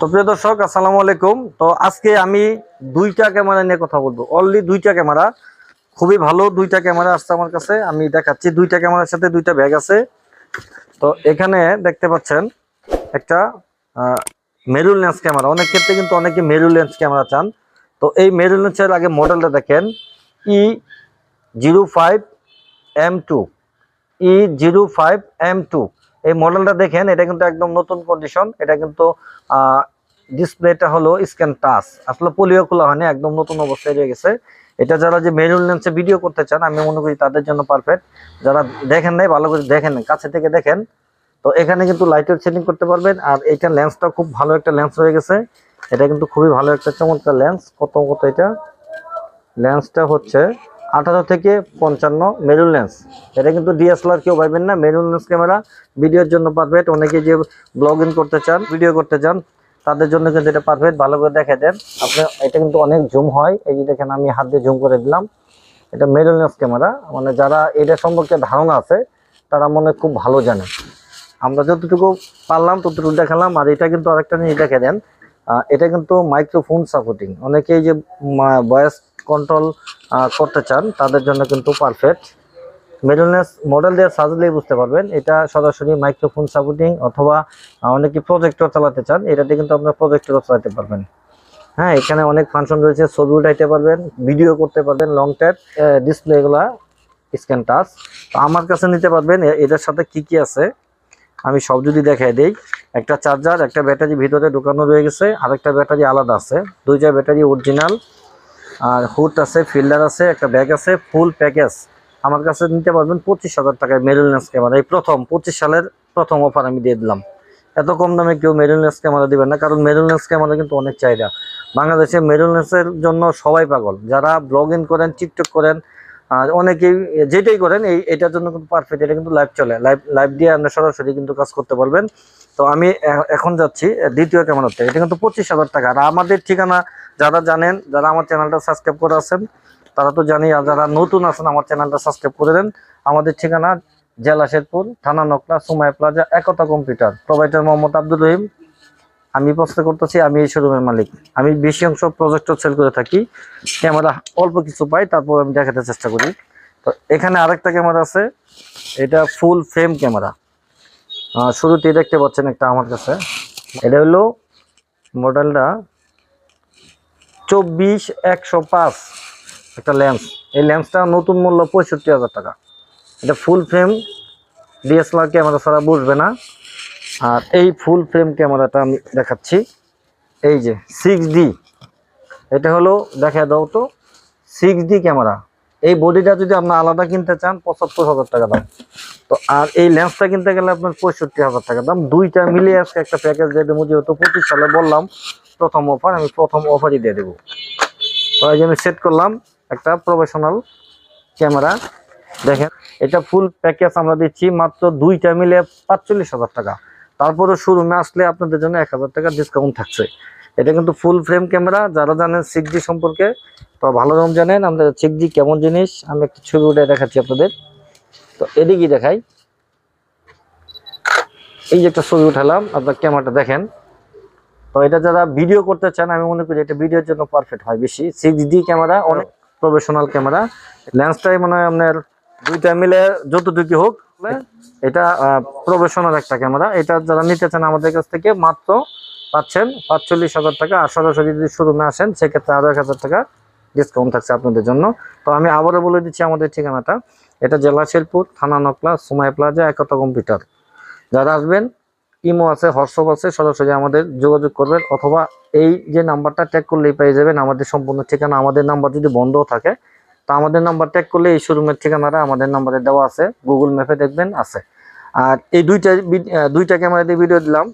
তো প্রিয় দর্শক, আসসালামু আলাইকুম। তো আজকে আমি দুইটা ক্যামেরা নিয়ে কথা বলব। অনলি দুইটা ক্যামেরা। খুবই ভালো দুইটা ক্যামেরা আসছে আমার কাছে। আমি দেখাচ্ছি দুইটা ক্যামেরার সাথে দুইটা ব্যাগ আছে। তো এখানে দেখতে পাচ্ছেন একটা মেরুল লেন্স ক্যামেরা। অনেক ক্ষেত্রে কিন্তু অনেকে মেরুল লেন্স ক্যামেরা চান। তো এই মেরুল লেন্সের আগে মডেলটা দেখেন। E zero five M two E zero five M two এই মডেলটা দেখেন, এটা কিন্তু একদম নতুন কন্ডিশন এটা কিন্তু ডিসপ্লেটা হলো স্ক্যান টাচ আসলে পোলিও খোলা হয়নি, একদম নতুন অবস্থায় রয়ে গেছে। এটা যারা যে মেরুন লেন্সে ভিডিও করতে চান, আমি মনে করি তাদের জন্য পারফেক্ট যারা দেখেন নাই, ভালো করে দেখেন কাছে থেকে দেখেন, তো এখানে কিন্তু লাইটের সেটিং করতে পারবেন। আর এইটা লেন্সটা খুব ভালো একটা লেন্স হয়ে গেছে। এটা কিন্তু খুবই ভালো একটা চমৎকার লেন্স কত কত এটা? লেন্সটা হচ্ছে আঠারো থেকে পঞ্চান্ন মেরুন লেন্স। এটা কিন্তু ডিএসএলআর কেউ পাইবেন না, মেরুন লেন্স ক্যামেরা। ভিডিওর জন্য পারফেক্ট অনেকে যে ব্লগ করতে চান ভিডিও করতে চান, তাদের জন্য কিন্তু এটা পারফেক্ট ভালো করে দেখে দেন। আপনি এটা কিন্তু অনেক জুম হয়। এই যে দেখেন, আমি হাত দিয়ে জুম করে দিলাম। এটা মেরুন লেন্স ক্যামেরা। মানে যারা এটা সম্পর্কে ধারণা আছে, তারা মনে খুব ভালো জানে। আমরা যতটুকু পারলাম, ততটুকু দেখালাম। আর এটা কিন্তু আরেকটা জিনিস দেখে দেন। এটা কিন্তু মাইক্রোফোন সাপোর্টিং অনেকেই যে ভয়েস কন্ট্রোল করতে চান, তাদের জন্য কিন্তু পারফেক্ট মেরুনেস মডেল দিয়ে সাজলেই বুঝতে পারবেন, এটা সরাসরি মাইক্রোফোন সাপোর্টিং অথবা অনেকে প্রজেক্টর চালাতে চান, এটাতে কিন্তু আপনার প্রজেক্টরও চালাতে পারবেন। হ্যাঁ এখানে অনেক ফাংশন রয়েছে, ছবি উঠাইতে পারবেন ভিডিও করতে পারবেন লং ট্যাপ ডিসপ্লে এগুলা স্ক্যান টাচ আমার কাছে নিতে পারবেন এটার সাথে কি কি আছে, আমি সব যদি দেখাই দিই, একটা চার্জার একটা ব্যাটারি ভিতরে ঢোকানো রয়ে গেছে, আরেকটা ব্যাটারি আলাদা আছে, দুইটা ব্যাটারি অরিজিনাল আর হুট আছে, ফিল্ডার আছে, একটা ব্যাগ আছে, ফুল প্যাকেজ। আমার কাছে নিতে পারবেন পঁচিশ হাজার টাকায় মেরুলেন্স ক্যামেরা। এই প্রথম, পঁচিশ সালের প্রথম অফার আমি দিয়ে দিলাম। এত কম দামে কেউ মেরুলনেন্স ক্যামেরা দেবেন না, কারণ মেরুলনেন্স ক্যামেরা কিন্তু অনেক চাহিদা। বাংলাদেশে মেরুলনেন্সের জন্য সবাই পাগল। যারা ব্লগ ইন করেন, টিকটক করেন, আর অনেকেই যেটাই করেন, এই এটার জন্য কিন্তু পারফেক্ট এটা কিন্তু লাইভ চলে। লাইভ লাইভ দিয়ে আপনি সরাসরি কিন্তু কাজ করতে পারবেন। তো আমি এখন যাচ্ছি। দ্বিতীয় ক্যামেরাতে এটা কিন্তু পঁচিশ হাজার টাকা। আর আমাদের ঠিকানা, যারা জানেন, যারা আমার চ্যানেলটা সাবস্ক্রাইব করে আছেন, তারা তো জানি, আর যারা নতুন আছেন, আমার চ্যানেলটা সাবস্ক্রাইব করে দেন। আমাদের ঠিকানা জেলা শেরপুর, থানা Nakla Sumai plaza, Ekta computer. Provider Mohammad Abdul Rahim. আমি প্রশ্ন করতেছি, আমি এই শোরুমের মালিক। আমি বেশি অংশ প্রজেক্টর সেল করে থাকি। ক্যামেরা অল্প কিছু পাই, তারপর আমি দেখাতে চেষ্টা করি। তো এখানে আরেকটা ক্যামেরা আছে। এটা ফুল ফ্রেম ক্যামেরা। শুরুতেই দেখতে পাচ্ছেন একটা আমার কাছে। এটা হলো মডেলটা চব্বিশ একশো পাঁচ একটা লেন্স এই লেন্সটা নতুন মূল্য পঁয়ষট্টি হাজার টাকা। এটা ফুল ফ্রেম ডিএসএলআর ক্যামেরা ছাড়া বুঝবে না। আর এই ফুল ফ্রেম ক্যামেরাটা আমি দেখাচ্ছি। এই যে সিক্স ডি এটা হলো, দেখা দাও তো সিক্স ডি ক্যামেরা। এই বডিটা যদি আপনার আলাদা কিনতে চান, পঁচাত্তর হাজার টাকা দাম। তো আর এই লেন্সটা কিনতে গেলে আপনার পঁয়ষট্টি হাজার টাকা। দাম দুইটা মিলিয়ে আজকে একটা প্যাকেজ দিয়ে দেবো, যেহেতু পঁচিশ সালে বললাম, প্রথম অফার আমি প্রথম অফারই দিয়ে দেবো। তো এই যে আমি সেট করলাম একটা প্রফেশনাল ক্যামেরা দেখেন, এটা ফুল প্যাকেজ আমরা দিচ্ছি মাত্র দুইটা মিলে পাঁচচল্লিশ হাজার টাকা। তারপরে শোরুমে আসলে আপনাদের জন্য এক হাজার টাকা ডিসকাউন্ট থাকছে। এটা কিন্তু ফুল ফ্রেম ক্যামেরা যারা জানেন সিক্স সম্পর্কে, তো ভালো রকম জানেন, আমরা সিক্স কেমন জিনিস, আমি একটা ছবি উঠে দেখাচ্ছি আপনাদের। তো এদিকেই দেখাই। এই যে একটা ছবি উঠালাম, আপনার ক্যামেরাটা দেখেন। তো এটা যারা ভিডিও করতে চান, আমি মনে করি এটা ভিডিওর জন্য পারফেক্ট হয় বেশি। সিক্স ডি ক্যামেরা, অনেক প্রফেশনাল ক্যামেরা। লেন্সটাই মনে হয় আপনার দুইটা মিলে যতটুকু হোক, এটা প্রফেশনাল একটা ক্যামেরা। এটা যারা নিতে চান আমাদের কাছ থেকে মাত্র পাচ্ছেন পাঁচচল্লিশ হাজার টাকা। আর সরাসরি যদি শোরুমে আসেন, সেক্ষেত্রে আরও এক হাজার টাকা ডিসকাউন্ট থাকছে আপনাদের জন্য। তো আমি আবারও বলে দিচ্ছি আমাদের ঠিকানাটা। এটা জেলা শেরপুর, থানা নকলা সুমাই প্লাজা, একতা কম্পিউটার। যারা আসবেন, ইমো আছে, হোয়াটসঅ্যাপ আছে, সরাসরি আমাদের যোগাযোগ করবেন অথবা এই যে নাম্বারটা ট্যাগ করলেই পেয়ে যাবেন আমাদের সম্পূর্ণ ঠিকানা। আমাদের নাম্বার যদি বন্ধও থাকে, তা আমাদের নাম্বার ট্যাগ করলে এই শোরুমের ঠিকানাটা আমাদের নাম্বারে দেওয়া আছে। গুগল ম্যাপে দেখবেন, আছে। আর এই দুইটা দুইটা ক্যামেরা দিয়ে ভিডিও দিলাম।